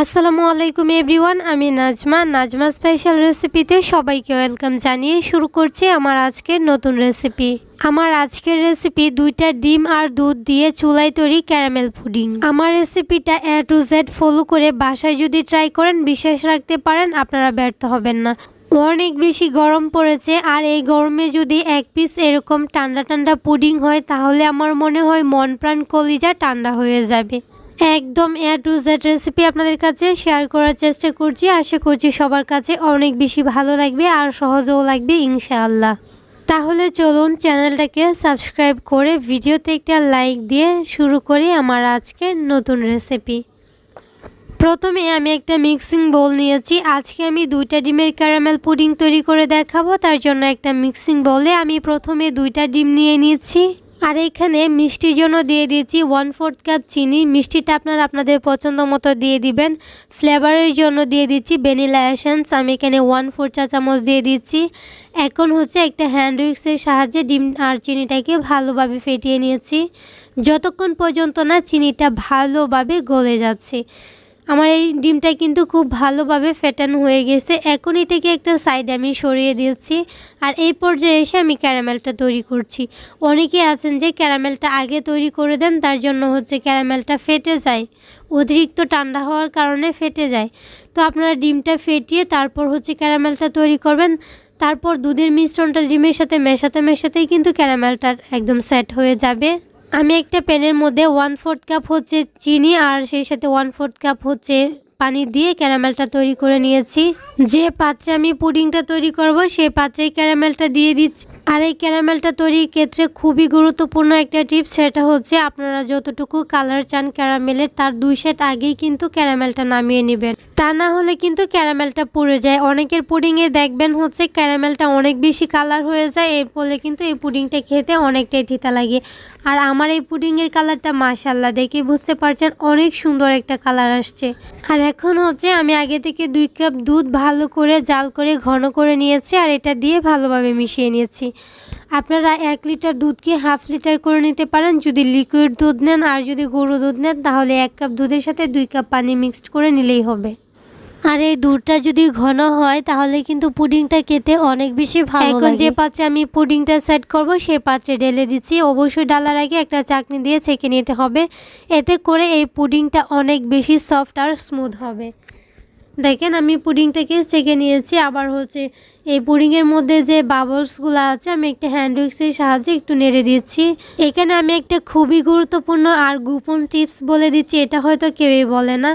আসসালামু আলাইকুম এভরিওয়ান, আমি নাজমা। নাজমা স্পেশাল রেসিপিতে সবাইকে ওয়েলকাম জানিয়ে শুরু করছি আমার আজকের নতুন রেসিপি আমার আজকের রেসিপি দুইটা ডিম আর দুধ দিয়ে চুলায় তৈরি ক্যারামেল পুডিং আমার রেসিপিটা এ টু জেড ফলো করে বাসায় যদি ট্রাই করেন, বিশ্বাস রাখতে পারেন, আপনারা ব্যর্থ হবেন না। অনেক বেশি গরম পড়েছে আর এই গরমে যদি এক পিস এরকম ঠান্ডা ঠান্ডা পুডিং হয়, তাহলে আমার মনে হয় মন প্রাণ কলিজা ঠান্ডা হয়ে যাবে। একদম এ টু জেড রেসিপি আপনাদের কাছে শেয়ার করার চেষ্টা করছি। আশা করছি সবার কাছে অনেক বেশি ভালো লাগবে আর সহজও লাগবে, ইনশাআল্লাহ। তাহলে চলুন চ্যানেলটাকে সাবস্ক্রাইব করে ভিডিওতে একটা লাইক দিয়ে শুরু করি আমার আজকে নতুন রেসিপি প্রথমে আমি একটা মিক্সিং বোল নিয়েছি। আজকে আমি দুইটা ডিমের ক্যারামেল পুডিং তৈরি করে দেখাবো। তার জন্য একটা মিক্সিং বোলে আমি প্রথমে দুইটা ডিম নিয়ে নিয়েছি। আর এখানে মিষ্টির জন্য দিয়ে দিয়েছি ওয়ান ফোর্থ কাপ চিনি। মিষ্টিটা আপনারা আপনাদের পছন্দ মতো দিয়ে দিবেন। ফ্লেভারের জন্য দিয়ে দিচ্ছি ভ্যানিলা এসেন্স আমি এখানে ওয়ান ফোর চা চামচ দিয়ে দিচ্ছি। এখন হচ্ছে একটা হ্যান্ড উইক্সের সাহায্যে ডিম আর চিনিটাকে ভালোভাবে ফেটিয়ে নিয়েছি। যতক্ষণ পর্যন্ত না চিনিটা ভালোভাবে গলে যাচ্ছে। আমার এই ডিমটা কিন্তু খুব ভালোভাবে ফেটানো হয়ে গেছে। এখন এটাকে একটা সাইডে আমি সরিয়ে দিয়েছি। আর এই পর্যায়ে এসে আমি ক্যারামেলটা তৈরি করছি। অনেকে আছেন যে ক্যারামেলটা আগে তৈরি করে দেন, তার জন্য হচ্ছে ক্যারামেলটা ফেটে যায়। অতিরিক্ত ঠান্ডা হওয়ার কারণে ফেটে যায়। তো আপনারা ডিমটা ফেটিয়ে তারপর হচ্ছে ক্যারামেলটা তৈরি করবেন। তারপর দুধের মিশ্রণটা ডিমের সাথে মেশাতে মেশাতেই কিন্তু ক্যারামেলটা একদম সেট হয়ে যাবে। আমি একটা প্যানের মধ্যে ওয়ান ফোর্থ কাপ হচ্ছে চিনি আর সেই সাথে ওয়ান ফোর্থ কাপ হচ্ছে পানি দিয়ে ক্যারামেলটা তৈরি করে নিয়েছি। যে পাত্রে আমি পুডিংটা তৈরি করব সেই পাত্রেই ক্যারামেলটা দিয়ে দিচ্ছি। আর এই ক্যারামেলটা তৈরির ক্ষেত্রে খুবই গুরুত্বপূর্ণ একটা টিপস, সেটা হচ্ছে আপনারা যতটুকু কালার চান ক্যারামেলের, তার দুই সেট আগেই কিন্তু ক্যারামেলটা নামিয়ে নেবেন। তা না হলে কিন্তু ক্যারামেলটা পুড়ে যায়। অনেকের পুডিংয়ে দেখবেন হচ্ছে ক্যারামেলটা অনেক বেশি কালার হয়ে যায়, এর ফলে কিন্তু এই পুডিংটা খেতে অনেকটাই থিতা লাগে। আর আমার এই পুডিংয়ের কালারটা মাশাল্লাহ দেখে বুঝতে পারছেন অনেক সুন্দর একটা কালার আসছে। আর এখন হচ্ছে আমি আগে থেকে দুই কাপ দুধ ভালো করে জাল করে ঘন করে নিয়েছি আর এটা দিয়ে ভালোভাবে মিশিয়ে নিয়েছি। আপনারা এক লিটার দুধকে হাফ লিটার করে নিতে পারেন। যদি লিকুইড দুধ নেন আর যদি গরু দুধ নেন, তাহলে এক কাপ দুধের সাথে দুই কাপ পানি মিক্সড করে নিলেই হবে। আর এই দুধটা যদি ঘন হয় তাহলে কিন্তু পুডিংটা খেতে অনেক বেশি ভালো এখন যে পাত্রে আমি পুডিংটা সেট করব সেই পাত্রে ঢেলে দিচ্ছি। অবশ্যই ডালার আগে একটা চাকনি দিয়ে ছেঁকে নিতে হবে। এতে করে এই পুডিংটা অনেক বেশি সফট আর স্মুথ হবে। দেখেন আমি পুডিংটাকে সেঁকে নিয়েছি। আবার হচ্ছে এই পুডিংয়ের মধ্যে যে বাবলসগুলো আছে আমি একটা হ্যান্ড উইক্সের সাহায্যে একটু নেড়ে দিচ্ছি। এখানে আমি একটা খুবই গুরুত্বপূর্ণ আর গোপন টিপস বলে দিচ্ছি। এটা হয়তো কেউই বলে না।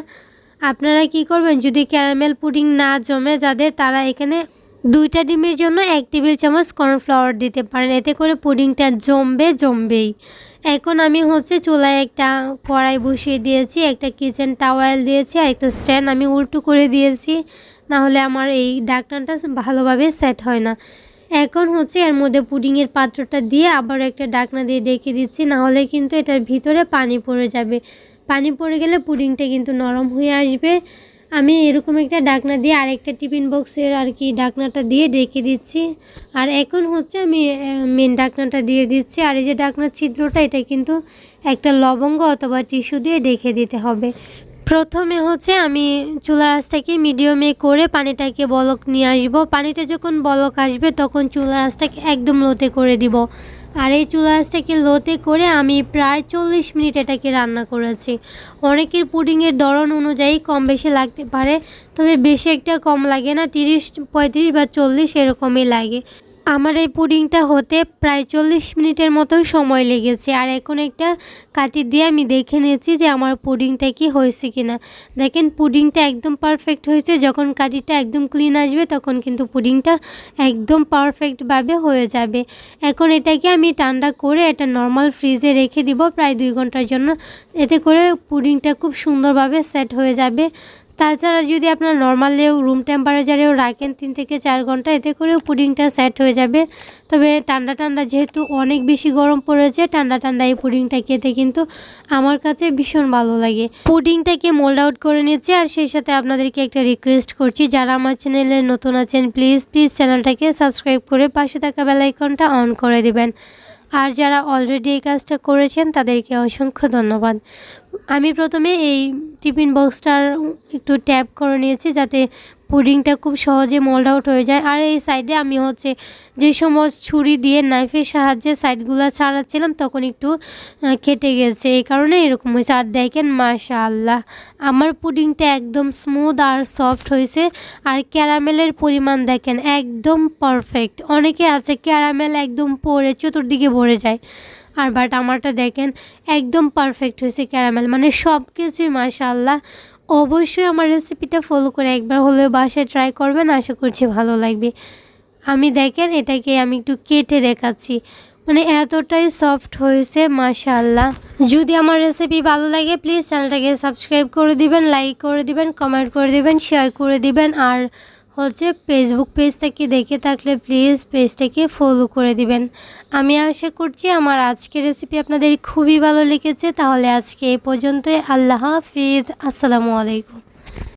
আপনারা কি করবেন? যদি ক্যারামেল পুডিং না জমে যাদের, তারা এখানে দুইটা ডিমের জন্য এক টেবিল চামচ কর্নফ্লাওয়ার দিতে পারেন। এতে করে পুডিংটা জমবে, জমবেই। এখন আমি হচ্ছে চুলায় একটা কড়াই বসিয়ে দিয়েছি, একটা কিচেন টাওয়েল দিয়েছি, আর একটা স্ট্যান্ড আমি উল্টো করে দিয়েছি। না হলে আমার এই ডাকনাটা ভালোভাবে সেট হয় না। এখন হচ্ছে এর মধ্যে পুডিংয়ের পাত্রটা দিয়ে আবার একটা ডাকনা দিয়ে ডেকে দিচ্ছি না হলে কিন্তু এটার ভিতরে পানি পড়ে যাবে। পানি পড়ে গেলে পুডিংটা কিন্তু নরম হয়ে আসবে। আমি এরকম একটা ডাকনা দিয়ে আরেকটা টিফিন বক্সের আর কি ডাকনাটা দিয়ে ডেকে দিচ্ছি। আর এখন হচ্ছে আমি মেন ডাকনাটা দিয়ে দিচ্ছি। আর এই যে ডাকনার ছিদ্রটা, এটা কিন্তু একটা লবঙ্গ অথবা টিস্যু দিয়ে ডেকে দিতে হবে। প্রথমে হচ্ছে আমি চুলা আঁচটাকে মিডিয়ামে করে পানিটাকে বলক নিয়ে আসব। পানিটা যখন বলক আসবে, তখন চুলা আঁচটাকে একদম লোতে করে দিব। আর এই চুলা আঁচটাকে লোতে করে আমি প্রায় চল্লিশ মিনিট এটাকে রান্না করেছি। অনেকের পুডিংয়ের ধরন অনুযায়ী কম বেশি লাগতে পারে, তবে বেশি একটা কম লাগে না, তিরিশ, পঁয়ত্রিশ বা চল্লিশ এরকমই লাগে। আমার এই পুডিংটা হতে প্রায় চল্লিশ মিনিটের মতো সময় লেগেছে। আর এখন একটা কাটি দিয়ে আমি দেখে নিয়েছি যে আমার পুডিংটা কি হয়েছে কিনা। দেখেন, পুডিংটা একদম পারফেক্ট হয়েছে। যখন কাটিটা একদম ক্লিন আসবে, তখন কিন্তু পুডিংটা একদম পারফেক্টভাবে হয়ে যাবে। এখন এটাকে আমি ঠান্ডা করে এটা নর্মাল ফ্রিজে রেখে দিব প্রায় দুই ঘণ্টার জন্য। এতে করে পুডিংটা খুব সুন্দরভাবে সেট হয়ে যাবে। তাছাড়া যদি আপনার নর্মালেও রুম টেম্পারেচারেও রাখেন তিন থেকে চার ঘণ্টা, এতে করেও পুডিংটা সেট হয়ে যাবে। তবে ঠান্ডা ঠান্ডা যেহেতু অনেক বেশি গরম পড়েছে, ঠান্ডা ঠান্ডা এই পুডিংটা খেতে কিন্তু আমার কাছে ভীষণ ভালো লাগে। পুডিংটাকে মোল্ড আউট করে নিচ্ছে আর সেই সাথে আপনাদেরকে একটা রিকোয়েস্ট করছি, যারা আমার চ্যানেলে নতুন আছেন প্লিজ প্লিজ চ্যানেলটাকে সাবস্ক্রাইব করে পাশে থাকা বেলাইকনটা অন করে দেবেন। আর যারা অলরেডি এই কাজটা করেছেন, তাদেরকে অসংখ্য ধন্যবাদ। আমি প্রথমে এই টিফিন বক্সটার একটু ট্যাপ করে নিয়েছি যাতে পুডিংটা খুব সহজে মোল্ড আউট হয়ে যায়। আর এই সাইডে আমি হচ্ছে যে সময় ছুরি দিয়ে নাইফের সাহায্যে সাইডগুলো ছাড়াচ্ছিলাম তখন একটু কেটে গেছে। এই কারণে এরকম হয়েছে। আর দেখেন মাশা আল্লাহ আমার পুডিংটা একদম স্মুথ আর সফট হয়েছে। আর ক্যারামেলের পরিমাণ দেখেন, একদম পারফেক্ট অনেকে আছে, ক্যারামেল একদম পরে চতুর্দিকে ভরে যায়। আর বাট আমারটা দেখেন একদম পারফেক্ট হয়েছে ক্যারামেল মানে সব কিছুই মাশাআল্লাহ। অবশ্যই আমার রেসিপিটা ফলো করে একবার হলেও বাসায় ট্রাই করবেন, আশা করছি ভালো লাগবে। আমি দেখেন এটাকে আমি একটু কেটে দেখাচ্ছি। মানে এতটাই সফট হয়েছে মাশাআল্লাহ। যদি আমার রেসিপি ভালো লাগে প্লিজ চ্যানেলটাকে সাবস্ক্রাইব করে দিবেন লাইক করে দিবেন কমেন্ট করে দিবেন শেয়ার করে দিবেন, আর হচ্ছে ফেসবুক পেজটাকে দেখে থাকলে প্লিজ পেজটাকে ফলো করে দিবেন। আমি আশা করছি আমার আজকের রেসিপি আপনাদের খুবই ভালো লেগেছে। তাহলে আজকে এ পর্যন্তই। আল্লাহ হাফিজ। আসসালামু আলাইকুম।